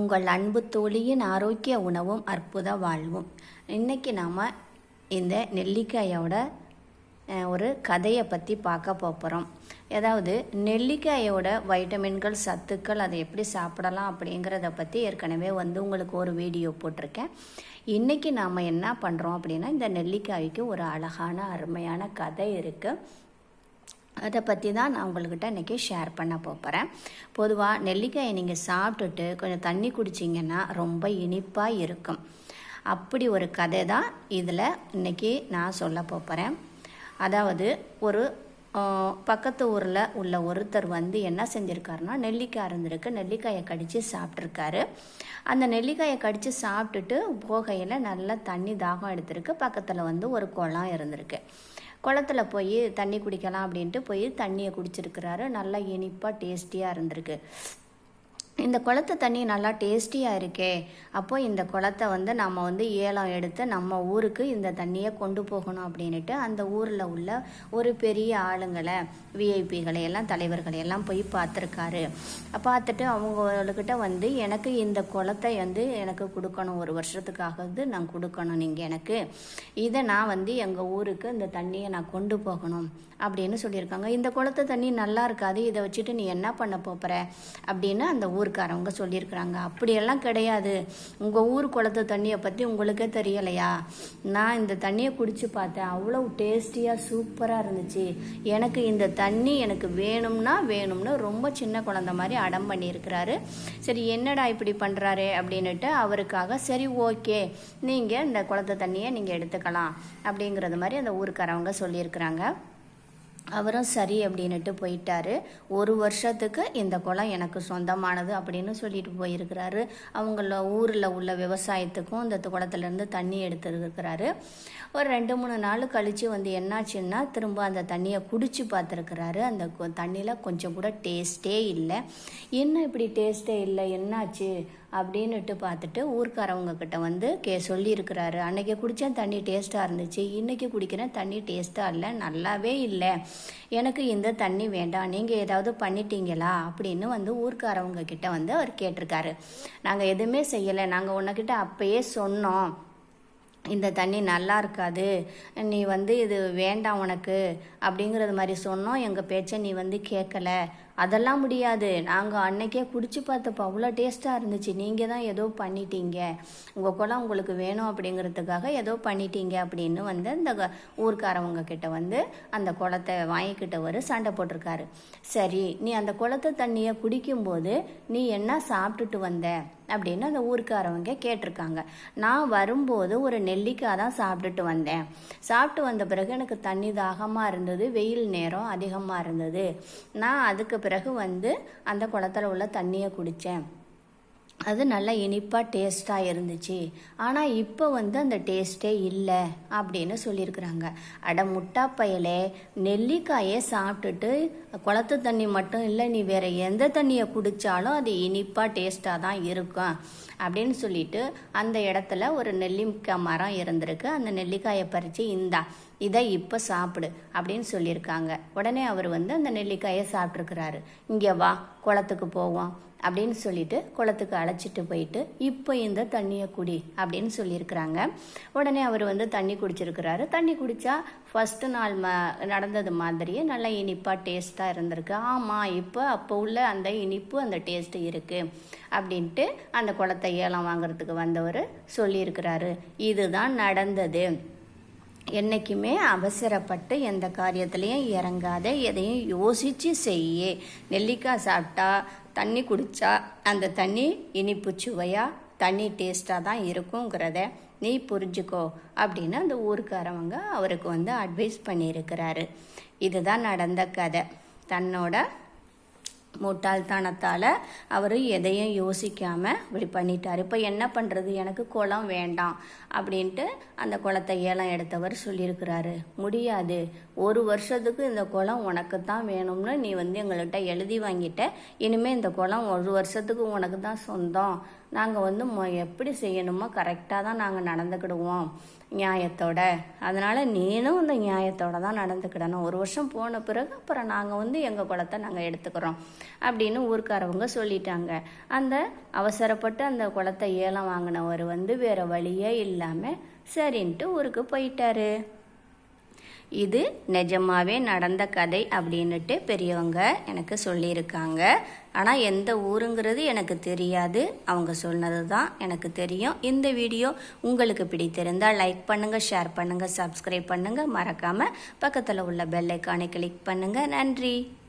உங்கள் அன்பு தோழியின் ஆரோக்கிய உணவும் அற்புத வாழ்வும். இன்றைக்கி நாம் இந்த நெல்லிக்காயோட ஒரு கதையை பற்றி பார்க்க போகிறோம் அதாவது நெல்லிக்காயோட வைட்டமின்கள் சத்துக்கள் அதை எப்படி சாப்பிடலாம் அப்படிங்கிறத பற்றி ஏற்கனவே வந்து உங்களுக்கு ஒரு வீடியோ போட்டிருக்கேன். இன்றைக்கி நாம் என்ன பண்ணுறோம் அப்படின்னா இந்த நெல்லிக்காய்க்கு ஒரு அழகான அருமையான கதை இருக்குது அதை பற்றி தான் நான் உங்கள்கிட்ட இன்றைக்கி ஷேர் பண்ண போகிறேன் பொதுவாக நெல்லிக்காயை நீங்கள் சாப்பிட்டுட்டு கொஞ்சம் தண்ணி குடிச்சிங்கன்னா ரொம்ப இனிப்பாக இருக்கும். அப்படி ஒரு கதை தான் இதில் இன்றைக்கி நான் சொல்ல போகிறேன் அதாவது ஒரு பக்கத்து ஊரில் உள்ள ஒருத்தர் வந்து என்ன செஞ்சுருக்காருன்னா நெல்லிக்காய் இருந்திருக்கு நெல்லிக்காயை கடித்து சாப்பிட்ருக்காரு அந்த நெல்லிக்காயை கடித்து சாப்பிட்டுட்டு போகையில் நல்லா தண்ணி தாகம் எடுத்திருக்கு. பக்கத்தில் வந்து ஒரு குளம் இருந்திருக்கு. குளத்துல போய் தண்ணி குடிக்கலாம் அப்படின்ட்டு போய் தண்ணியை குடிச்சிருக்கிறாரு. நல்லா இனிப்பாக டேஸ்டியாக இருந்திருக்கு. இந்த குளத்து தண்ணி நல்லா டேஸ்டியாக இருக்கே அப்போது இந்த குளத்தை வந்து நம்ம வந்து ஏலம் எடுத்து நம்ம ஊருக்கு இந்த தண்ணியை கொண்டு போகணும் அப்படின்ட்டு அந்த ஊரில் உள்ள ஒரு பெரிய ஆளுங்களை விஐபிகளை எல்லாம் தலைவர்களை எல்லாம் போய் பார்த்துருக்காரு. பார்த்துட்டு அவங்கக்கிட்ட வந்து எனக்கு இந்த குளத்தை வந்து எனக்கு கொடுக்கணும் ஒரு வருஷத்துக்காக நான் கொடுக்கணும் நீங்கள் எனக்கு. இதை நான் வந்து எங்கள் ஊருக்கு இந்த தண்ணியை நான் கொண்டு போகணும் அப்படின்னு சொல்லியிருக்காங்க. இந்த குளத்து தண்ணி நல்லா இருக்காது இதை வச்சுட்டு நீ என்ன பண்ண போகிற அப்படின்னு அந்த ஊர் ஊருக்காரவங்க சொல்லியிருக்கிறாங்க. அப்படியெல்லாம் கிடையாது. உங்கள் ஊர் குளத்து தண்ணியை பற்றி உங்களுக்கே தெரியலையா? நான் இந்த தண்ணியை குடித்து பார்த்தேன். அவ்வளோ டேஸ்டியாக சூப்பராக இருந்துச்சு. எனக்கு இந்த தண்ணி எனக்கு வேணும்னா வேணும்னு ரொம்ப சின்ன குழந்த மாதிரி அடம் பண்ணியிருக்கிறாரு. சரி என்னடா இப்படி பண்ணுறாரு அப்படின்னுட்டு அவருக்காக சரி ஓகே நீங்கள் இந்த குளத்து தண்ணியை நீங்கள் எடுத்துக்கலாம் அப்படிங்கிறது மாதிரி அந்த ஊருக்காரவங்க சொல்லியிருக்கிறாங்க. அவரும் சரி அப்படின்னுட்டு போயிட்டாரு. ஒரு வருஷத்துக்கு இந்த குளம் எனக்கு சொந்தமானது அப்படின்னு சொல்லிட்டு போயிருக்கிறாரு. அவங்கள ஊரில் உள்ள விவசாயத்துக்கும் இந்த குளத்துலேருந்து தண்ணி எடுத்துருக்கிறாரு. ஒரு ரெண்டு மூணு நாள் கழித்து வந்து என்னாச்சுன்னா திரும்ப அந்த தண்ணியை குடிச்சு பார்த்துருக்கிறாரு. அந்த தண்ணியில் கொஞ்சம் கூட டேஸ்ட்டே இல்லை. என்ன இப்படி டேஸ்ட்டே இல்லை? என்னாச்சு? அப்படின்னுட்டு பார்த்துட்டு ஊர்க்காரவங்க கிட்ட வந்து கே சொல்லியிருக்கிறாரு. அன்னைக்கு குடித்தேன் தண்ணி டேஸ்ட்டாக இருந்துச்சு. இன்னைக்கு குடிக்கிறேன் தண்ணி டேஸ்ட்டாக இல்லை நல்லாவே இல்லை. எனக்கு இந்த தண்ணி வேண்டாம். நீங்கள் ஏதாவது பண்ணிட்டீங்களா? அப்படின்னு வந்து ஊர்க்காரவங்க கிட்ட வந்து அவர் கேட்டிருக்காரு. நாங்கள் எதுவுமே செய்யலை. நாங்கள் உன்னகிட்ட அப்பயே சொன்னோம். இந்த தண்ணி நல்லா இருக்காது. நீ வந்து இது வேண்டாம் உனக்கு. அப்படிங்கிறது மாதிரி சொன்னோம். எங்கள் பேச்சை நீ வந்து கேட்கல. அதெல்லாம் முடியாது. நாங்கள் அன்னைக்கே குடிச்சு பார்த்தப்போ அவ்வளோ டேஸ்ட்டாக இருந்துச்சு. நீங்கள் தான் ஏதோ பண்ணிட்டீங்க. உங்கள் குளம் உங்களுக்கு வேணும் அப்படிங்கிறதுக்காக ஏதோ பண்ணிட்டீங்க அப்படின்னு வந்து அந்த க- ஊர்க்காரவங்க கிட்ட வந்து அந்த குளத்தை வாங்கிக்கிட்டவர் சண்டை போட்டிருக்காரு. சரி நீ அந்த குளத்து தண்ணியை குடிக்கும்போது நீ என்ன சாப்பிட்டுட்டு வந்த? அப்படின்னு அந்த ஊருக்காரவங்க கேட்டிருக்காங்க. நான் வரும்போது ஒரு நெல்லிக்காய் தான் சாப்பிட்டுட்டு வந்தேன். சாப்பிட்டு வந்த பிறகு எனக்கு தண்ணி தாகமாக இருந்தது வெயில் நேரம் அதிகமாக இருந்தது. நான் அதுக்கு பிறகு வந்து அந்த குளத்துல உள்ள தண்ணியை குடித்தேன் அது நல்லா இனிப்பாக டேஸ்ட்டாக இருந்துச்சு. ஆனால் இப்போ வந்து அந்த டேஸ்ட்டே இல்லை அப்படின்னு சொல்லியிருக்கிறாங்க. அட முட்டா பயலே நெல்லிக்காயை சாப்பிட்டுட்டு குளத்து தண்ணி மட்டும் இல்லை நீ வேறு எந்த தண்ணியை குடித்தாலும் அது இனிப்பாக டேஸ்ட்டாக தான் இருக்கும் அப்படின்னு சொல்லிட்டு அந்த இடத்துல ஒரு நெல்லிக்காய் மரம் இருந்திருக்கு. அந்த நெல்லிக்காயை பறித்து இந்தா இதை இப்போ சாப்பிடு அப்படின்னு சொல்லியிருக்காங்க. உடனே அவர் வந்து அந்த நெல்லிக்காயை சாப்பிட்ருக்கிறாரு இங்கே வா குளத்துக்கு போவோம் அப்படின்னு சொல்லிட்டு குளத்துக்கு அழைச்சிட்டு போயிட்டு இப்போ இந்த தண்ணியை குடி அப்படின்னு சொல்லியிருக்கிறாங்க. உடனே அவர் வந்து தண்ணி குடிச்சிருக்கிறாரு. தண்ணி குடித்தா ஃபஸ்ட்டு நாள் ம நடந்தது மாதிரியே நல்லா இனிப்பாக டேஸ்ட்டாக இருந்திருக்கு. ஆமாம் இப்போ அப்போ உள்ள அந்த இனிப்பு அந்த டேஸ்ட்டு இருக்குது அப்படின்ட்டு அந்த குளத்தை ஏலம் வாங்குறதுக்கு வந்தவர் சொல்லியிருக்கிறாரு. இதுதான் நடந்தது. என்றைக்குமே அவசரப்பட்டு எந்த காரியத்துலேயும் இறங்காத எதையும் யோசித்து செய்ய. நெல்லிக்காய் சாப்பிட்டா தண்ணி குடித்தா அந்த தண்ணி இனிப்பு சுவையாக தண்ணி டேஸ்ட்டாக தான் இருக்குங்கிறத நீ புரிஞ்சுக்கோ அப்படின்னு அந்த ஊருக்காரவங்க அவருக்கு வந்து அட்வைஸ் பண்ணியிருக்கிறாரு. இதுதான் நடந்த கதை. தன்னோட முட்டாள்தனத்தால் அவர் எதையும் யோசிக்காமல் இப்படி பண்ணிட்டார். இப்போ என்ன பண்ணுறது எனக்கு குளம் வேண்டாம் அப்படின்ட்டு அந்த குளத்தை ஏலம் எடுத்தவர் சொல்லியிருக்கிறாரு. முடியாது. ஒரு வருஷத்துக்கு இந்த குளம் உனக்கு தான் வேணும்னு நீ வந்து எங்கள்கிட்ட எழுதி வாங்கிட்ட. இனிமேல் இந்த குளம் ஒரு வருஷத்துக்கு உனக்கு தான் சொந்தம். நாங்கள் வந்து மொ- எப்படி செய்யணுமோ கரெக்டாக தான் நாங்கள் நடந்துக்கிடுவோம் நியாயத்தோட. அதனால் நீனும் அந்த நியாயத்தோட தான் நடந்துக்கிடணும். ஒரு வருஷம் போன பிறகு அப்புறம் நாங்கள் வந்து எங்கள் குளத்தை நாங்கள் எடுத்துக்கிறோம். அப்படின்னு ஊர்க்காரவங்க சொல்லிட்டாங்க. அந்த அவசரப்பட்டு அந்த குளத்தை ஏலம் வாங்கினவர் வந்து வேற வழியே இல்லாமல் சரின்ட்டு ஊருக்கு போயிட்டாரு. இது நிஜமாவே நடந்த கதை அப்படின்னுட்டு பெரியவங்க எனக்கு சொல்லியிருக்காங்க. ஆனால் எந்த ஊருங்கிறது எனக்கு தெரியாது. அவங்க சொன்னது தான் எனக்கு தெரியும். இந்த வீடியோ உங்களுக்கு பிடித்திருந்தால் லைக் பண்ணுங்கள் ஷேர் பண்ணுங்கள் சப்ஸ்கிரைப் பண்ணுங்கள் மறக்காமல் பக்கத்தில் உள்ள பெல் ஐக்கானை கிளிக் பண்ணுங்கள் நன்றி.